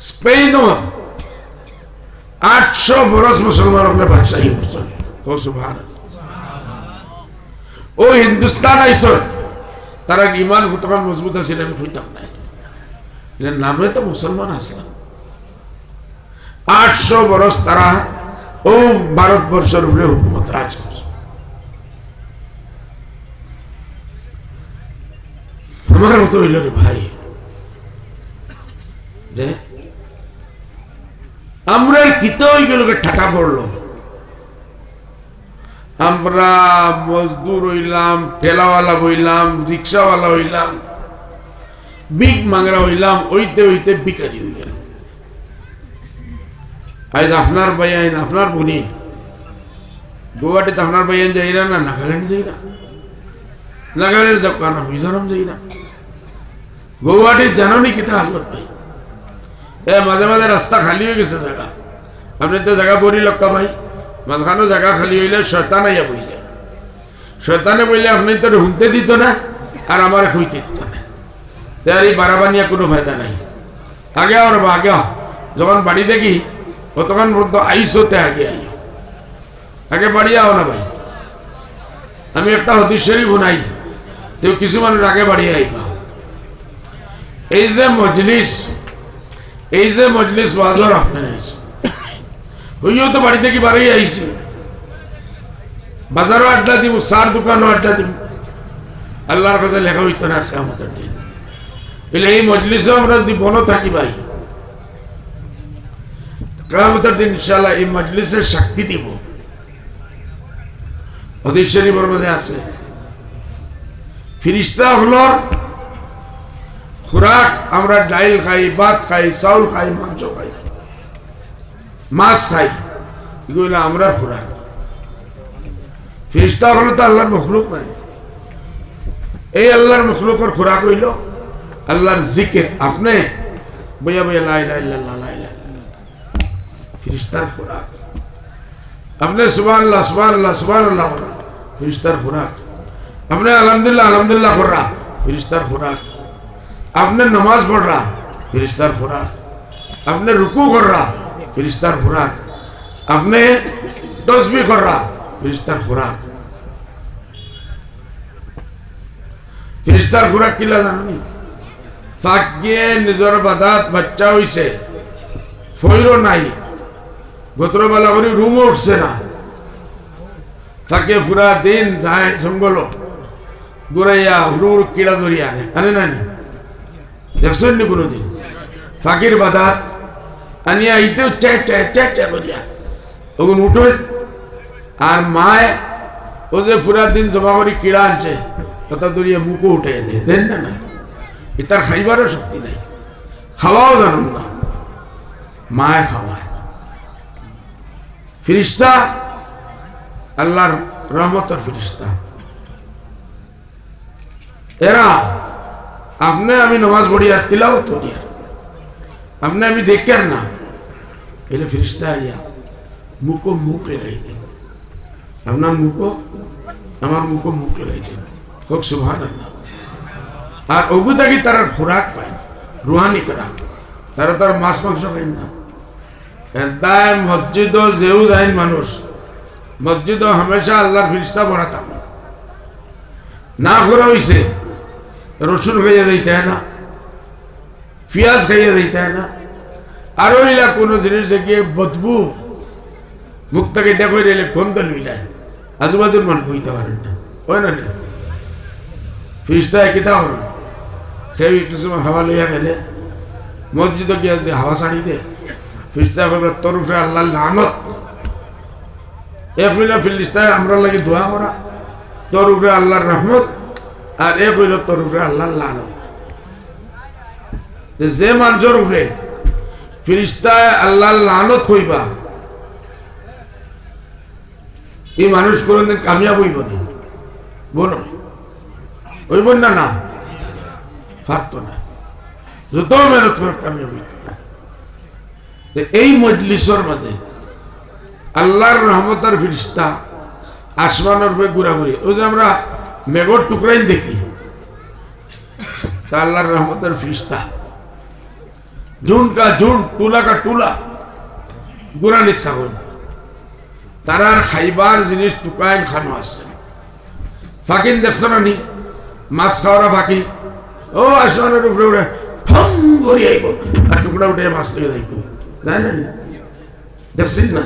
স্পেনও আটশো বরস মুসলমান হলে বাদশাহী মুসলমান তো সুভার ও হিন্দুস্তান আইস তারা ইমান হতমান মজবুত আছে আমি হইতাম না এর নামে তো মুসলমান আসলাম আটশো বরস তারা ও ভারতবর্ষের উপরে হুকুমত রাজ করছে আমার মতো হইল রে ভাই আমরা কিত ওইগুলোকে ঠাকা পড়ল? আমরা মজদুর হইলাম, ঠেলাওয়ালা হইলাম, রিক্সাওয়ালা হইলাম, বিগ মাংরা হইলাম, ওইতে ওইতে বিকারি হয়ে গেল। আজ আপনার বাইন আপনার বনি। গুয়াহাটিতে আপনার বাইন যাই না নাগাল্যান্ড যাই না। নাগাল্যান্ড যাব না মিজোরাম যাই না। গুয়াহাটির জানি কিটা হালত ভাই এ মাঝে মাঝে রাস্তা খালি হয়ে গেছে জায়গা আপনি তো জায়গা বরি লক্কা ভাই মাঝখানো জায়গা খালি হইলে শয়তান আইয়া যায়। শয়তানে বইলে আপনি তো হুনতে দিত না আর আমার খুঁজতে দিত না। তার এই বাড়াবানিয়া কোনো ফায়দা নাই। আগে আর আগে যখন বাড়ি দেখি ততক্ষণ পর্যন্ত আইসোতে আগে আইও আগে বাড়ি আও না ভাই। আমি একটা হদিশ্বরী বুনাই তো কিছু মানুষ আগে বাড়ি আইবা এই যে মজলিস এই যে মজলিস বাজার আপনার আইসো হইও তো বাড়ি থেকে বাড়ি আইসি বাজারও আড্ডা দিব, সার দোকানও আড্ডা দিব। আল্লাহর কাছে লেখা হইতো না কেমতের দিন। এলে এই মজলিসও আমরা যদি বনো থাকি ভাই কেমতের দিন ইনশাল্লাহ এই মজলিসের সাক্ষী দিব। শরীফের মধ্যে আছে, ফিরিস্তা হলো খুরাক, আমরা ডাইল খাই, ভাত খাই, চাউল খাই, মাংস খাই। মাছ খাই। এগুলো আমরা খোরাক। ফিরিস্তা হলো তো আল্লাহর মখলুক নাই। এই আল্লাহর মখলুকের খোরাক হইল আল্লাহর জিকের। আপনি বইয়া বইয়া লাই লাই লাই লাই ফিরিস্তার খোরাক। আপনি সুবাহ আল্লাহ সুবাহ আল্লাহ সুবাহ আল্লাহ ফিরিস্তার খোরাক। আপনি আলহামদুলিল্লাহ আলহামদুলিল্লাহ খোরা ফিরিস্তার খোরাক। आपने नमाज पढ़ रहा फिरिश्तार खुराक आपने रुकू कर रहा फिरिश्तार खुराक आपने तस्बी कर रहा फिरिश्तार खुराक ফিরিস্তার খুরাক কিলা জানি ফাঁকিয়ে নিজের বাদাত বাচ্চা হইছে ফইরও নাই গোত্রবেলা করে রুমও উঠছে না ফাঁকে পুরা দিন যায় জঙ্গল ঘুরাইয়া হুড়ুর কিড়া ধরিয়া আনে আনে না দেখছেন কোনোদিন? ফাঁকির বাদাত আনিয়া ইতেও চে চে চে চে করিয়া। ওগুন উঠে আর মায় ও যে পুরা দিন জমা করে কিড়া আনছে, কথা দরিয়ে মুখও উঠে দেয়। দেন না না এ তার খাইবারও শক্তি নাই। খাওয়াও জানুন না। মায় খাওয়ায়। ফিরিস্তা, আল্লাহর রহমতর ফিরিস্তা। এরা আপনি আমি নমাজ পড়ি আর তিলাও করি আর আপনি আমি দেখি আর না। এলে ফিরিস্তা আইয়া মুখো মুখ লাগাই দিন। আপনার মুখো, আমার মুখো মুখ লাগাই দিন। হোক সুভান আর ওগু থাকি তারা খোরাক পায় না? রুহানি খোরাক তারা তার মাছ মাংস খাই না। এদায় মসজিদ যেও যায় মানুষ। মসজিদ হামেশা আল্লাহর ফিরিস্তা বড়াতাম না করা হয়েছে রসুন খাইয়া দিতে হয় না, পেঁয়াজ খাইয়া দিতে হয় না। আরও ইলা কোনো জিনিস গিয়ে বদবু মুখটাকে ডেকে দিলে গন্ধ লইলায় আজুবাজুর মানুষ বুঝতে পারেন না। ওই না ফিরিস্তা কিতা হল সেই কিছু হাওয়া লইয়া গেলে, মসজিদে গিয়ে যদি হাওয়া ছাড়ি দে ফিরিস্তা করবে তোর উপরে আল্লাহ লানত। এ ফিলা ফিলিস্তায় আমরা লাগে দোয়া করা। তোর উপরে আল্লাহর রহমত। আর এ কইল তোর উপরে আল্লাহ লানত। যে মানুষের উপরে ফিরিস্তায় আল্লাহ লানত হইবা, এই মানুষ কোনদিন কামিয়াব হইব না। বলো হইব না না? পারত না। যত মেহনত করে কামিয়াব হইত না। এই মজলিসর মাঝে আল্লাহর রহমতার ফিরিস্তা আসমানের উপরে ঘুরাঘুরি। ওই যে আমরা মেঘর টুকরাই দেখি। তা আল্লাহর রহমতের ফিরিস্তা। জুন কা জুন টুলা। কা টুলা গুরানি থাকুন তারার খাইবার জিনিস টুকাইন খানো আছে। ফাকিন দেখছ না নি? মাছ খাওয়ারা ফাঁকি। ও আসমানের উপরে উঠে। ফম করে আইব। আর টুকরা উঠে মাছ লিয়ে যাইব। যায় না? দেখছেন না?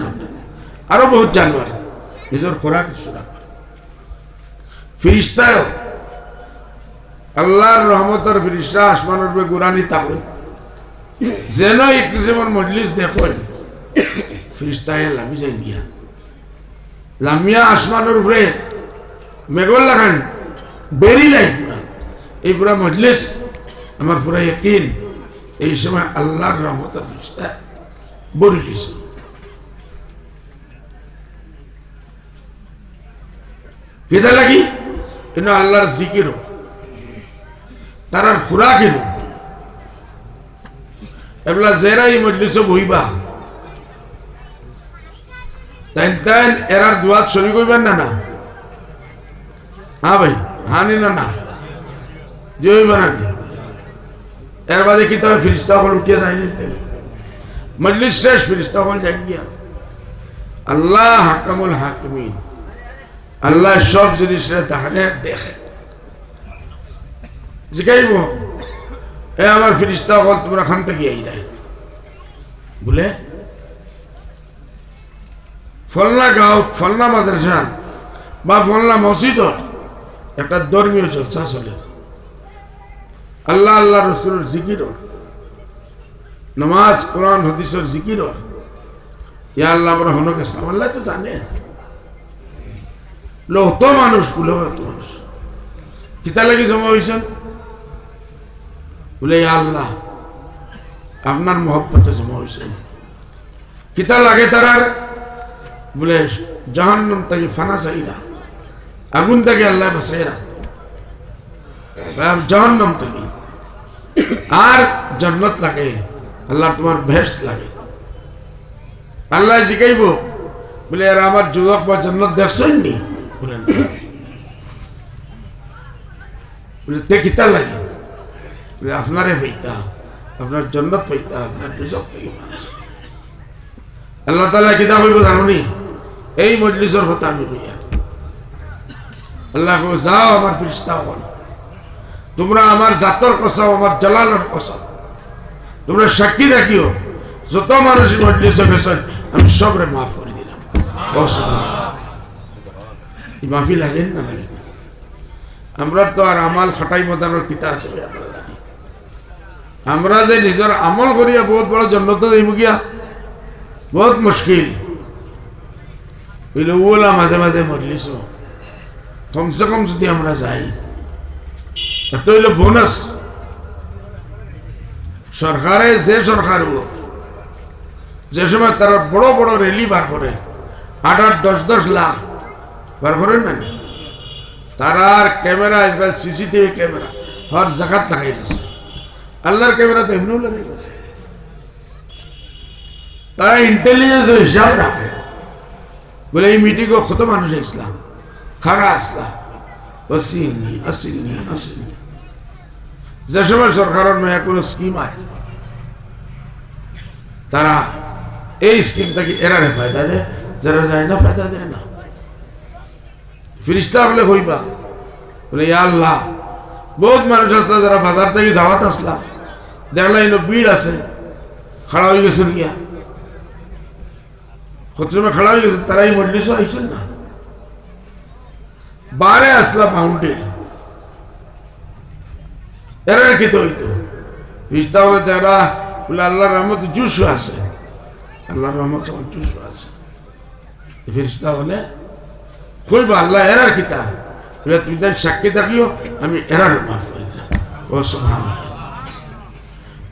আরও বহুত জানোয়ার। নিজের খোরাক সুরাক। ফিরিস্তায় আল্লাহর রহমতের ফিরিস্তা আসমানের উপরে গুরানি থাকুন যেন একটু যেমন মজলিস দেখুন, ফিরিস্তায় লামি যাই দিয়া লামিয়া আসমানের উপরে মেঘল লাগান, বেরি লাইন পুরা। এই পুরা মজলিস আমার পুরা ইকিন এই সময় আল্লাহর রহমতের ফিরিস্তা বরিলিস কেদা লাগি? কিন্তু আল্লাহর জিকির তারার খুরা এবলা জেরা এই মজলিসে বইবা তাই তাই এরার দুয়াত শরী করবেন না না? হ্যাঁ ভাই, হানি না না? যে হইবা না এর বাদে কি তবে ফিরিস্তা হল উঠিয়ে যায়নি মজলিস শেষ, ফিরিস্তা হল যাই গিয়া আল্লাহ হাকামুল হাকিমিন। আল্লাহ সব জিনিসের তাহলে দেখে। জিগাইব। এ আমার ফিরিস্তা হল তোমরা খান থেকে এই রায়। বলে, ফলনা গাঁও, ফলনা মাদ্রাসা বা ফলনা মসজিদর একটা ধর্মীয় জলসা চলে। আল্লাহ আল্লাহ রসুলের জিকির নমাজ, কোরআন, হদিসের জিকির ইয়া আল্লাহ আমরা হনক আল্লাহ তো জানে। লত মানুষ বলে এত মানুষ। কিতা লাগি জমা হয়েছেন বলে আল্লাহ, আপনার মহব্বতে জমা হয়েছেন কিতা লাগে তারার বলে, জাহান্নাম থেকে ফানা চাইরা আগুন থেকে আল্লাহ বাসাইরা জাহান্নাম থেকে আর জন্নত লাগে? আল্লাহ তোমার ভেস্ট লাগে। আল্লাহ জিগাইব, বলে, আর আমার যুবক বা জন্নত দেখছেন নি? বলেন বলে, তে কিতা লাগে। বলে, আপনারে পাইতা আপনার জন্নত পাইতা, আপনার দুজক থেকে মানুষ আল্লাহ তালা জানুনি এই মজলিসের কথা আমি আর। আল্লাহ যাও আমার ফিরিস্তা হল তোমরা আমার জাতর কসাও, আমার জালালের কসাও। তোমরা সাক্ষী রাখিও, যত মানুষ মজলিসে গেছেন, আমি সবরে মাফ করে দিলাম। এই মাফি লাগেন না লাগেন? আমরা তো আর আমাল খটাই মতানোর পিতা আছে আমরা যে নিজের আমল করিয়া বহুত বড় জন্নত যাইব গিয়া, বহুত মুশকিল। হইলে ওলা মাঝে মাঝে মরলিস কমসে কম যদি আমরা যাই একটা হইল বোনাস সরকারে যে সরকার যে সময় তারা বড় বড় রেলি বার করে আট আট দশ দশ লাখ করেন না? তারার ক্যামেরা এবার সিসিটিভি ক্যামেরা, হর জাকাত লাগাই গেছে আল্লাহর ক্যামেরা তো এমনিও লাগাই গেছে তারা ইন্টেলিজেন্সের হিসাব রাখে। বলে, এই মিটিংও কত মানুষ ইসলাম খারা আসলা আসিনি আসিনি আসিনি যে সময় সরকারের নয়া কোনো স্কিম আয় তারা এই স্কিমটাকে এরারে ফায়দা দেয়, যারা যায় না ফায়দা দেয় না। ফিরিস্তা হলে হইবা। বলে আল্লাহ, বহুত মানুষ আসলা যারা বাজার থেকে যাওয়াত আসলা। দেখলা ইনো আছে, খাড়া হয়ে গেছেন গিয়া। কত খাড়া হয়ে গেছে, তারা এই মজলিসও আইসেন না। বারে আসলা মাউন্টেন এরা কি তো হইতো। ফিরিস্তা বলে যারা বলে, আল্লাহর রহমত জুসও আছে। আল্লাহর রহমত জুসও আছে। ফিরিস্তা বলে কইবা আল্লাহ এরার কিতা বলে তুমি তাই সাক্ষী থাকিও আমি এরার মাফ করে দিলাম ও সুবহান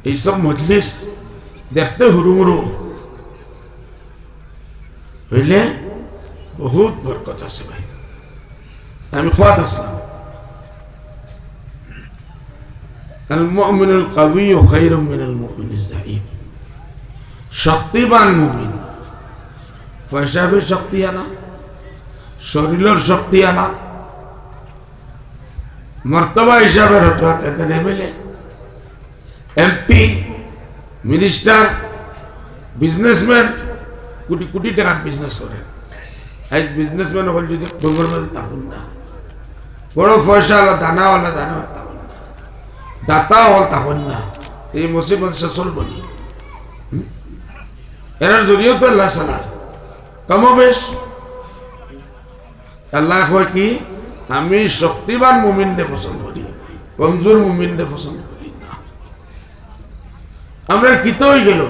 এইসব মজলিস দেখতে হুরুমুরু হইলে বহুত বরকত আছে ভাই আমি খোয়াত আসলাম المؤمن القوي خير من المؤمن الضعيف শক্তিবান মুমিন পয়সাবে শক্তি আনা শরীরের শক্তি আনা মর্তবা হিসাবে হঠাৎ এতে নেমেলে। MP minister businessman crore crore টাকার বিজনেস করে। আজ বিজনেসম্যান হল যদি গঙ্গর মধ্যে থাকুন না। বড় পয়সাওয়ালা দানাওয়ালা দানা থাকুন না। দাতা হল থাকুন না। এই মুসিবত সে হুম? এরার জড়িয়েও তো আল্লাহ সালার। কমবেশ আল্লাহ কয় কি? আমি শক্তিবান মুমিনকে পছন্দ করি, কমজোর মুমিনকে পছন্দ করি না। আমরা কিত হয়ে গেল।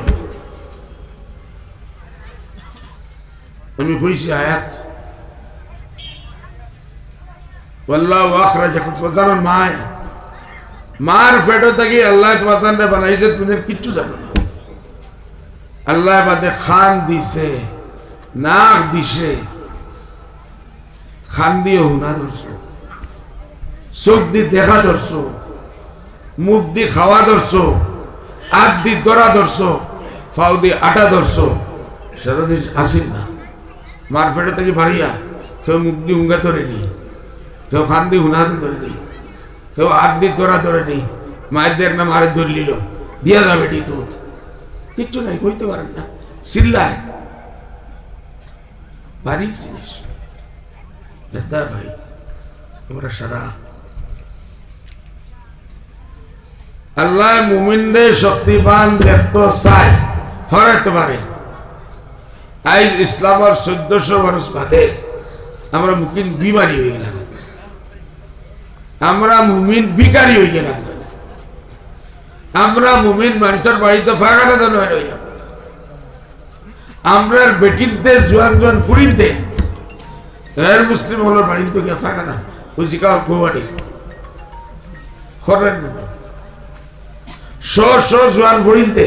আমি কইছি আয়াত। আল্লাহ আখরা যখন প্রধান মায়। মার পেটো থাকি আল্লাহ তোমার বানাইছে, তুমি কিচ্ছু জানো না। আল্লাহ বাদে খান দিছে, নাক দিছে খান দিয়ে হুনা ধরছো। চোখ দিয়ে দেখা ধরছো। মুখ দিয়ে খাওয়া ধরছো। আগ দিয়ে দরা ধরছো। ফাউ দিয়ে আটা ধরছো। সেটা দিয়ে আসিল না। মার ফেটে থেকে বাড়িয়া কেউ মুখ দিয়ে হুঙ্গা ধরে নি কেউ খান দিয়ে হুনা ধরে নি কেউ আগ দিয়ে দরা ধরে নি মায়ের দেখ না মারে ধরে নিল দিয়া যাবে ডি দুধ। কিচ্ছু নাই, কইতে পারেন না। চিল্লায় বাড়ি জিনিস। এটা ভাই আমরা সারা আল্লাহ মুমিনদের শক্তিবান দেখতে চায় হরাইতে পারে আজ ইসলামের চোদ্দশো বরস বাদে আমরা মুকিন বিমারি হয়ে গেলাম। আমরা মুমিন বিকারি হয়ে গেলাম। আমরা মুমিন মানুষের বাড়িতে ফাঁকাটা দান হয়ে গেলাম। আমরা বেটিনতে জোয়ান জোয়ান ফুড়িনতে মুসলিম হলো বাড়িতে গিয়ে ফাঁকা না। বুঝি খরেন শ শ, জোয়ান ফুড়িনতে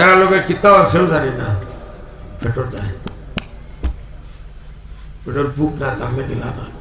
এরা লোকে কিতাব খেউ জানি না। পেটর দেয়। পেটর বুক না তাহলে দিলাম না।